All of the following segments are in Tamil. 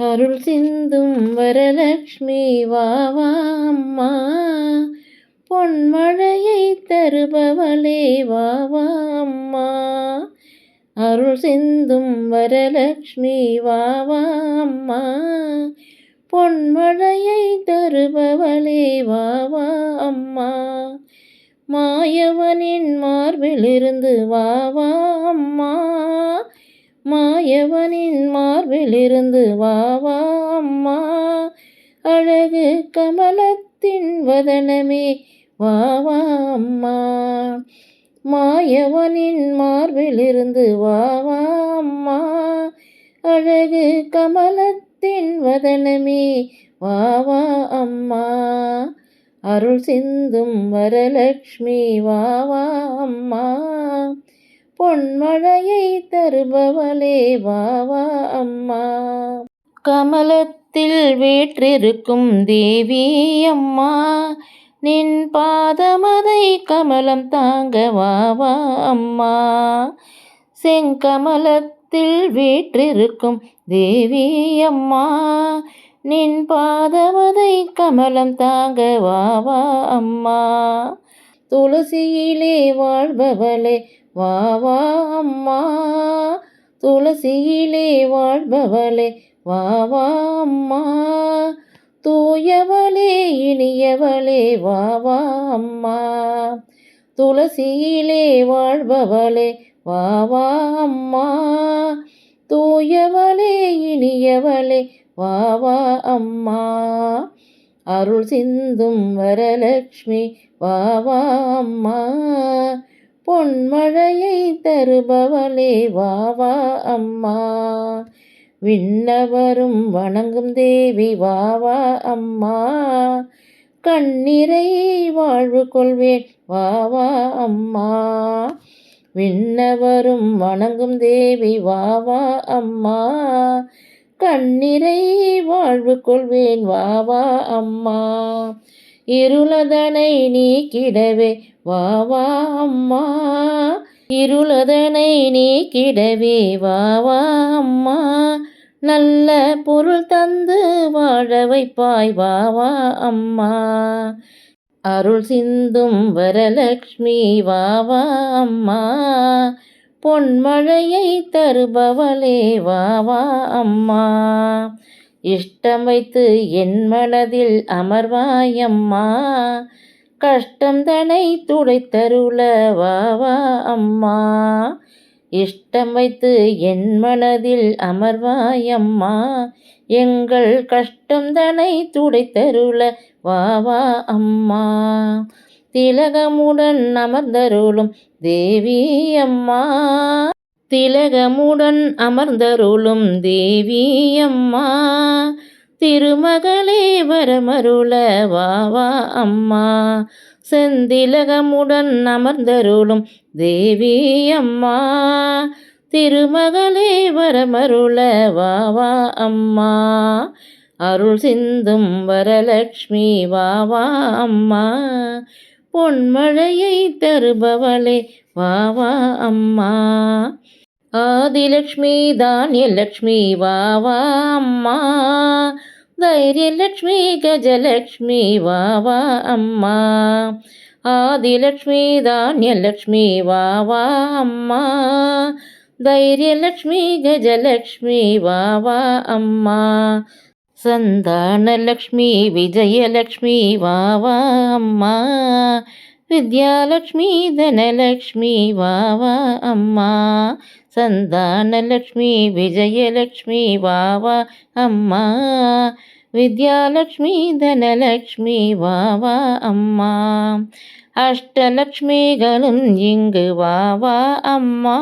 அருள் சிந்தும் வரலக்ஷ்மி வாவா அம்மா. பொன்மழையை தருபவளே வாவா அம்மா. அருள் சிந்தும் வரலக்ஷ்மி வாவா அம்மா. பொன்மழையை தருபவளே வாவா அம்மா. மாயவனின் மார்பிலிருந்து வாவா அம்மா. மாயவனின் மார்பிலிருந்து வாவா அம்மா. அழகு கமலத்தின் வதனமே வாவா அம்மா. மாயவனின் மார்பிலிருந்து வாவா அம்மா. அழகு கமலத்தின் வதனமே வாவா அம்மா. அருள் சிந்தும் வரலக்ஷ்மி வாவா அம்மா. பொன்மழையை தருபவளே வாவா அம்மா. கமலத்தில் வீற்றிருக்கும் தேவி அம்மா நின் பாதமதை கமலம் தாங்க வாவா அம்மா. செங்கமலத்தில் வீற்றிருக்கும் தேவி அம்மா நின் பாதமதை கமலம் தாங்க வாவா அம்மா. துளசியிலே வாழ்பவளே வா வா அம்மா. துளசியிலே வாழ்பவளே வா வா அம்மா. தூயவளே இனியவளே வா வா அம்மா. துளசியிலே வாழ்பவளே வா வா அம்மா. தூயவளே இனியவளே வா வா அம்மா. அருள் சிந்தும் வரலட்சுமி வா அம்மா. பொன்மழையை தருபவளே வாவா அம்மா. விண்ணவரும் வணங்கும் தேவி வாவா அம்மா. கண்ணீரை வாழ்வு கொள்வேன் வாவா அம்மா. விண்ணவரும் வணங்கும் தேவி வாவா அம்மா. கண்ணிறை வாழ்வு கொள்வேன் வாவா அம்மா. இருளதனை நீக்கிடவே. வாவா அம்மா. இருளதனை நீக்கிடவே. வாவா அம்மா. நல்ல பொருள் தந்து வாழ வைப்பாய். வா வா அம்மா. அருள் சிந்தும் வரலக்ஷ்மி. வாவா அம்மா. பொன்மழையை தருபவளே வாவா அம்மா. இஷ்டம் வைத்து என் மனதில் அமர்வாயம்மா. கஷ்டம் தனை துடைத்தருள வாவா அம்மா. இஷ்டம் வைத்து என் மனதில் அமர்வாயம்மா. எங்கள் கஷ்டம் தனை துடைத்தருள வாவா அம்மா. திலகமுடன் அமர்ந்தருளும் தேவி அம்மா. திலகமுடன் அமர்ந்தருளும் தேவி அம்மா. திருமகளே வரமருள வாவா அம்மா. செந்திலகமுடன் அமர்ந்தருளும் தேவி அம்மா. திருமகளே வரமருள வாவா அம்மா. அருள் சிந்தும் வரலக்ஷ்மி வாவா அம்மா. பொன்மழையை தருபவளே வா வா அம்மா ஆதிலக்ஷ்மி தானியலக்ஷ்மி வா வா அம்மா ധൈര്യലക്ഷ്മി ഗജലക്ഷ്മി വാവ അമ്മ ആദിലക്ഷ്മി ധാന്യലക്ഷ്മി വാവ അമ്മ ധൈര്യലക്ഷ്മി ഗജലക്ഷ്മി വാവ അമ്മ సంతానలక్ష్మి విజయలక్ష్మి వావా అమ్మా విద్యాలక్ష్మి ధనలక్ష్మి వావా అమ్మా సంతానలక్ష్మి విజయలక్ష్మి వావా అమ్మా విద్యాలక్ష్మి ధనలక్ష్మి వావా అమ్మా అష్టలక్ష్మిగలం ఇంగు వావా అమ్మా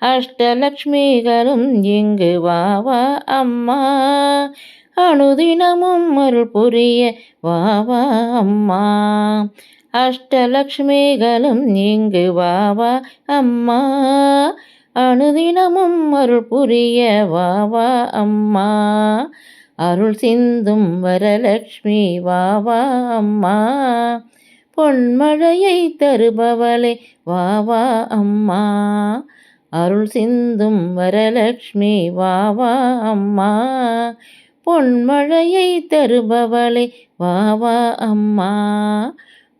அஷ்டலக்ஷ்மிகளும் இங்கு வாவா அம்மா. அனுதினமும் அருள் புரிய வாவா அம்மா. அஷ்டலக்ஷ்மிகளும் இங்கு வாவா அம்மா. அனுதினமும் அருள் புரிய வாவா அம்மா. அருள் சிந்தும் வரலக்ஷ்மி வாவா அம்மா. பொன்மழையை தருபவளே வாவா அம்மா. அருள் சிந்தும் வரலக்ஷ்மி வா வா அம்மா. பொன்மழையை தருபவளே வா வா அம்மா.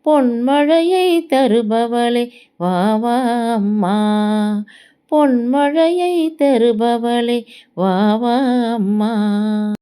பொன்மழையை தருபவளே வா வா அம்மா. பொன்மழையை தருபவளே வா வா அம்மா.